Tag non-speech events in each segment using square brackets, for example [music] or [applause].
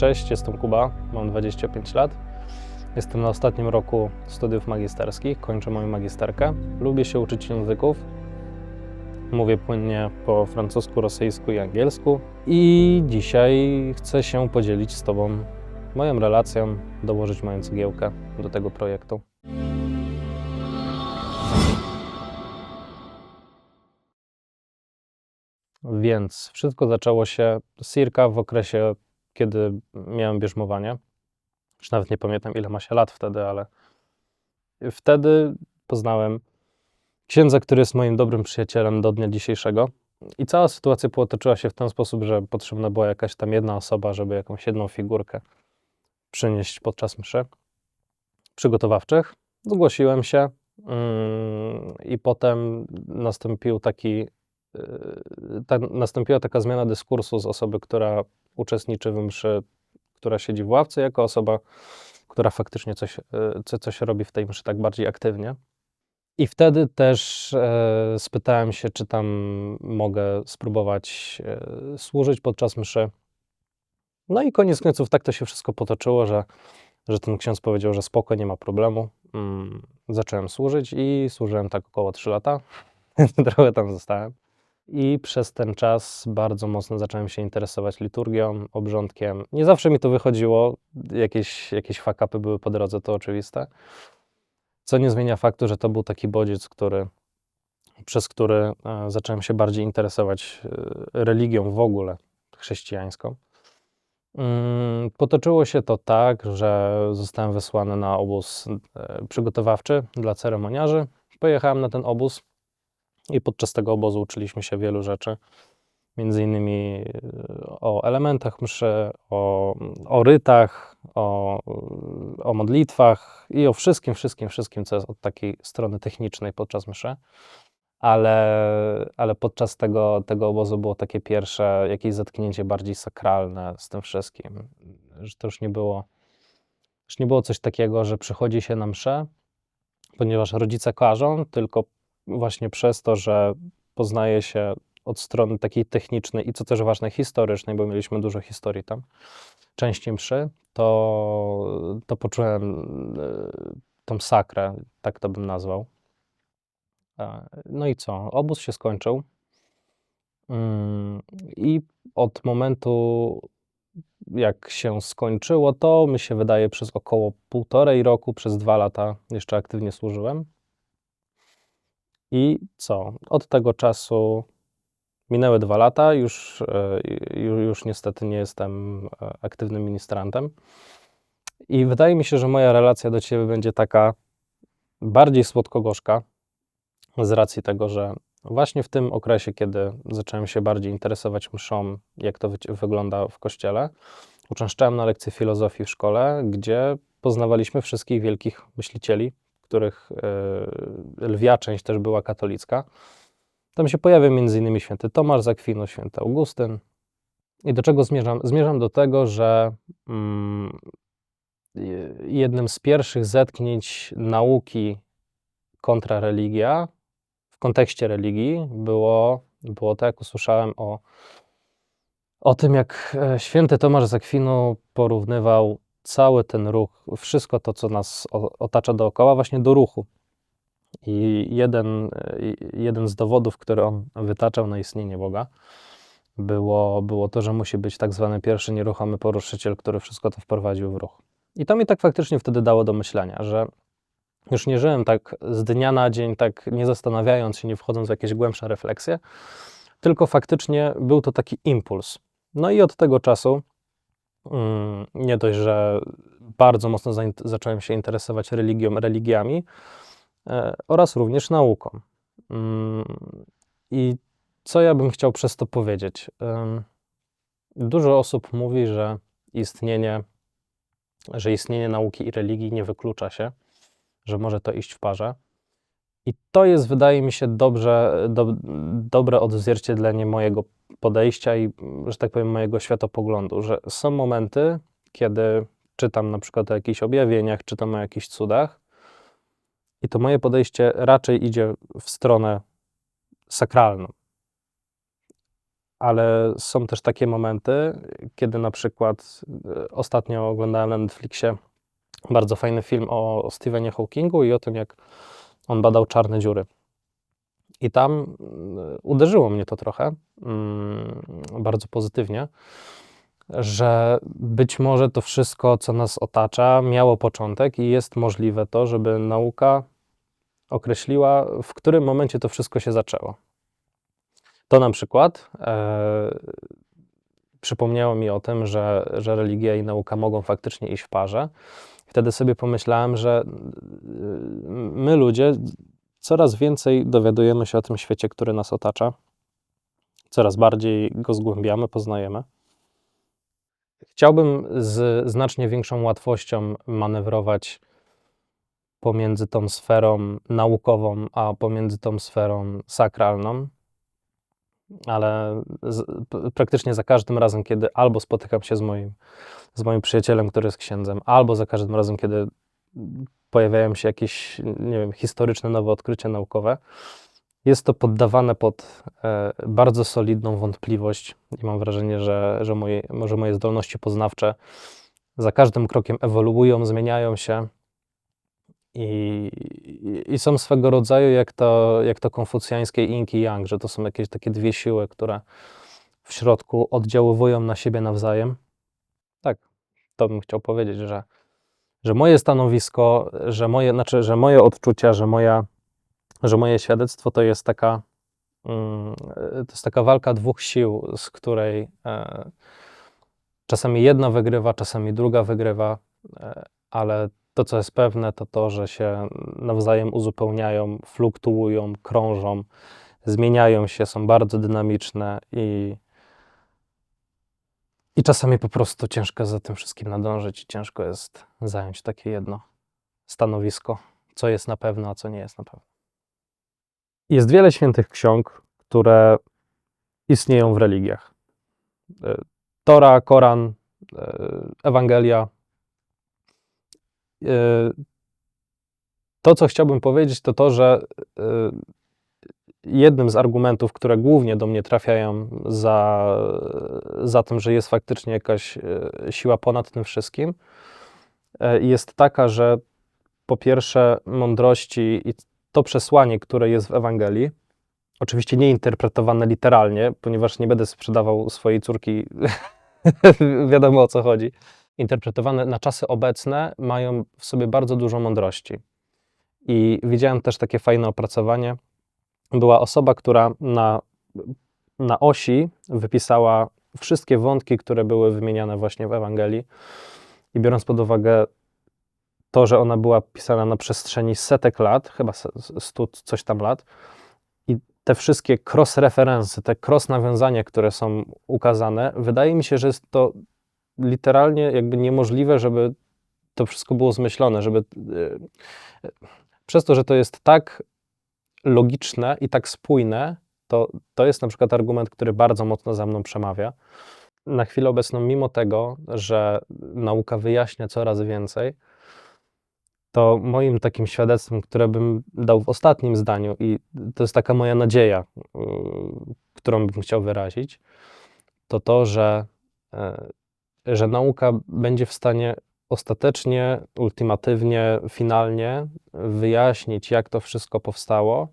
Cześć, jestem Kuba, mam 25 lat. Jestem na ostatnim roku studiów magisterskich, kończę moją magisterkę. Lubię się uczyć języków. Mówię płynnie po francusku, rosyjsku i angielsku. I dzisiaj chcę się podzielić z Tobą moją relacją, dołożyć moją cegiełkę do tego projektu. Więc wszystko zaczęło się circa w okresie, kiedy miałem bierzmowanie. Już nawet nie pamiętam, ile ma się lat wtedy, ale wtedy poznałem księdza, który jest moim dobrym przyjacielem do dnia dzisiejszego. I cała sytuacja potoczyła się w ten sposób, że potrzebna była jakaś tam jedna osoba, żeby jakąś jedną figurkę przynieść podczas mszy przygotowawczych. Zgłosiłem się mm, i potem nastąpił taki, yy, ta, nastąpiła taka zmiana dyskursu z osoby, która uczestniczy w mszy, która siedzi w ławce, jako osoba, która faktycznie coś, yy, co- coś robi w tej mszy tak bardziej aktywnie. I wtedy też e, spytałem się, czy tam mogę spróbować e, służyć podczas mszy. No i koniec końców tak to się wszystko potoczyło, że, że ten ksiądz powiedział, że spoko, nie ma problemu. Mm, zacząłem służyć i służyłem tak około 3 lata. [laughs] Trochę tam zostałem. I przez ten czas bardzo mocno zacząłem się interesować liturgią, obrządkiem. Nie zawsze mi to wychodziło, jakieś, jakieś fakapy były po drodze, to oczywiste. Co nie zmienia faktu, że to był taki bodziec, który, przez który e, zacząłem się bardziej interesować e, religią w ogóle chrześcijańską. Mm, Potoczyło się to tak, że zostałem wysłany na obóz e, przygotowawczy dla ceremoniarzy. Pojechałem na ten obóz i podczas tego obozu uczyliśmy się wielu rzeczy. Między innymi e, o elementach mszy, o, o rytach, o, o modlitwach i o wszystkim, wszystkim, wszystkim, co jest od takiej strony technicznej podczas mszy. Ale, ale podczas tego, tego obozu było takie pierwsze jakieś zetknięcie bardziej sakralne z tym wszystkim. Że to już nie było, już nie było coś takiego, że przychodzi się na mszę, ponieważ rodzice każą, tylko właśnie przez to, że poznaje się od strony takiej technicznej i co też ważne, historycznej, bo mieliśmy dużo historii tam, części mszy, to, to poczułem e, tą sakrę, tak to bym nazwał. E, No i co? Obóz się skończył. Mm, I od momentu, jak się skończyło, to mi się wydaje, przez około półtorej roku, przez dwa lata jeszcze aktywnie służyłem. I co? Od tego czasu minęły dwa lata, już, e, ju- już niestety nie jestem e, aktywnym ministrantem. I wydaje mi się, że moja relacja do Ciebie będzie taka bardziej słodko-gorzka, z racji tego, że właśnie w tym okresie, kiedy zacząłem się bardziej interesować mszą, jak to wygląda w kościele, uczęszczałem na lekcje filozofii w szkole, gdzie poznawaliśmy wszystkich wielkich myślicieli, których e, lwia część też była katolicka. Tam się pojawia m.in. święty Tomasz z Akwinu, święty Augustyn. I do czego zmierzam? Zmierzam do tego, że mm, je- jednym z pierwszych zetknięć nauki kontra religia w kontekście religii było, było to, jak usłyszałem o, o tym, jak e, święty Tomasz z Akwinu porównywał cały ten ruch, wszystko to, co nas otacza dookoła, właśnie do ruchu. I jeden, jeden z dowodów, który on wytaczał na istnienie Boga, było, było to, że musi być tak zwany pierwszy nieruchomy poruszyciel, który wszystko to wprowadził w ruch. I to mi tak faktycznie wtedy dało do myślenia, że już nie żyłem tak z dnia na dzień, tak nie zastanawiając się, nie wchodząc w jakieś głębsze refleksje, tylko faktycznie był to taki impuls. No i od tego czasu nie dość, że bardzo mocno zacząłem się interesować religią, religiami e, oraz również nauką. Mm, I co ja bym chciał przez to powiedzieć? Dużo osób mówi, że istnienie, że istnienie nauki i religii nie wyklucza się, że może to iść w parze. I to jest, wydaje mi się, dobrze, do, dobre odzwierciedlenie mojego podejścia i, że tak powiem, mojego światopoglądu, że są momenty, kiedy czytam na przykład o jakichś objawieniach, czytam o jakichś cudach, i to moje podejście raczej idzie w stronę sakralną. ale są też takie momenty, kiedy na przykład e, ostatnio oglądałem na Netflixie bardzo fajny film o Stephenie Hawkingu i o tym, jak on badał czarne dziury. I tam mm, uderzyło mnie to trochę mm, bardzo pozytywnie, że być może to wszystko, co nas otacza, miało początek i jest możliwe to, żeby nauka określiła, w którym momencie to wszystko się zaczęło. To na przykład e, przypomniało mi o tym, że, że religia i nauka mogą faktycznie iść w parze. Wtedy sobie pomyślałem, że y, my ludzie coraz więcej dowiadujemy się o tym świecie, który nas otacza, coraz bardziej go zgłębiamy, poznajemy. Chciałbym z znacznie większą łatwością manewrować pomiędzy tą sferą naukową, a pomiędzy tą sferą sakralną, ale z, praktycznie za każdym razem, kiedy albo spotykam się z moim, z moim przyjacielem, który jest księdzem, albo za każdym razem, kiedy pojawiają się jakieś, nie wiem, historyczne nowe odkrycia naukowe, jest to poddawane pod e, bardzo solidną wątpliwość i mam wrażenie, że, że moje, może moje zdolności poznawcze za każdym krokiem ewoluują, zmieniają się i, i, i są swego rodzaju jak to, jak to konfucjańskie yin i yang, że to są jakieś takie dwie siły, które w środku oddziaływują na siebie nawzajem. Tak, to bym chciał powiedzieć, że, że moje stanowisko, że moje, znaczy, że moje odczucia, że moja że moje świadectwo to jest taka, mm, to jest taka walka dwóch sił, z której e, czasami jedna wygrywa, czasami druga wygrywa, e, ale to, co jest pewne, to to, że się nawzajem uzupełniają, fluktuują, krążą, zmieniają się, są bardzo dynamiczne i, i czasami po prostu ciężko za tym wszystkim nadążyć i ciężko jest zająć takie jedno stanowisko, co jest na pewno, a co nie jest na pewno. Jest wiele świętych ksiąg, które istnieją w religiach. E, Tora, Koran, e, Ewangelia. E, to, co chciałbym powiedzieć, to to, że jednym z argumentów, które głównie do mnie trafiają za, za tym, że jest faktycznie jakaś siła ponad tym wszystkim, jest taka, że po pierwsze mądrości i to przesłanie, które jest w Ewangelii, oczywiście nie interpretowane literalnie, ponieważ nie będę sprzedawał swojej córki, [laughs] wiadomo o co chodzi, interpretowane na czasy obecne, mają w sobie bardzo dużo mądrości. I widziałem też takie fajne opracowanie. Była osoba, która na, na osi wypisała wszystkie wątki, które były wymieniane właśnie w Ewangelii. I biorąc pod uwagę to, że ona była pisana na przestrzeni setek lat, chyba stu coś tam lat, i te wszystkie cross-referensy, te cross-nawiązania, które są ukazane, wydaje mi się, że jest to literalnie jakby niemożliwe, żeby to wszystko było zmyślone, żeby e, przez to, że to jest tak logiczne i tak spójne, to, to jest na przykład argument, który bardzo mocno za mną przemawia. Na chwilę obecną, mimo tego, że nauka wyjaśnia coraz więcej, to moim takim świadectwem, które bym dał w ostatnim zdaniu, i to jest taka moja nadzieja, yy, którą bym chciał wyrazić, to to, że, yy, że nauka będzie w stanie ostatecznie, ultimatywnie, finalnie wyjaśnić, jak to wszystko powstało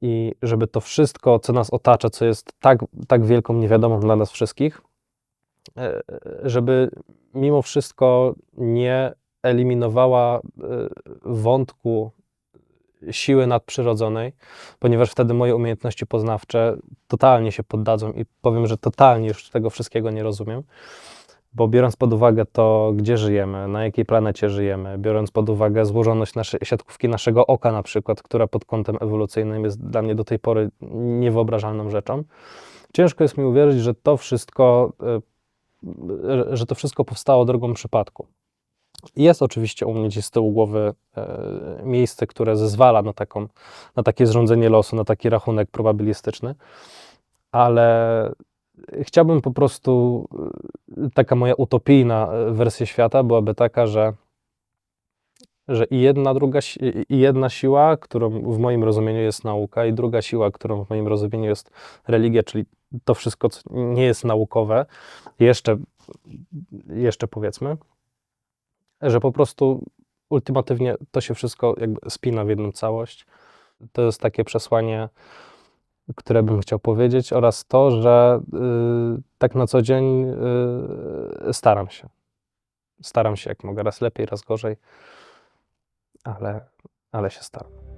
i żeby to wszystko, co nas otacza, co jest tak, tak wielką niewiadomą dla nas wszystkich, yy, żeby mimo wszystko nie eliminowała y, wątku siły nadprzyrodzonej, ponieważ wtedy moje umiejętności poznawcze totalnie się poddadzą i powiem, że totalnie już tego wszystkiego nie rozumiem. Bo biorąc pod uwagę to, gdzie żyjemy, na jakiej planecie żyjemy, biorąc pod uwagę złożoność siatkówki naszego oka, na przykład, która pod kątem ewolucyjnym jest dla mnie do tej pory niewyobrażalną rzeczą, ciężko jest mi uwierzyć, że to wszystko, y, że to wszystko powstało drogą przypadku. Jest oczywiście u mnie gdzieś z tyłu głowy e, miejsce, które zezwala na, taką, na takie zrządzenie losu, na taki rachunek probabilistyczny, ale chciałbym po prostu, e, taka moja utopijna e, wersja świata byłaby taka, że, że i jedna, druga, i jedna siła, którą w moim rozumieniu jest nauka, i druga siła, którą w moim rozumieniu jest religia, czyli to wszystko, co nie jest naukowe, jeszcze, jeszcze powiedzmy, że po prostu ultimatywnie to się wszystko jakby spina w jedną całość. To jest takie przesłanie, które bym chciał powiedzieć, oraz to, że y, tak na co dzień y, staram się. Staram się jak mogę, raz lepiej, raz gorzej, ale, ale się staram.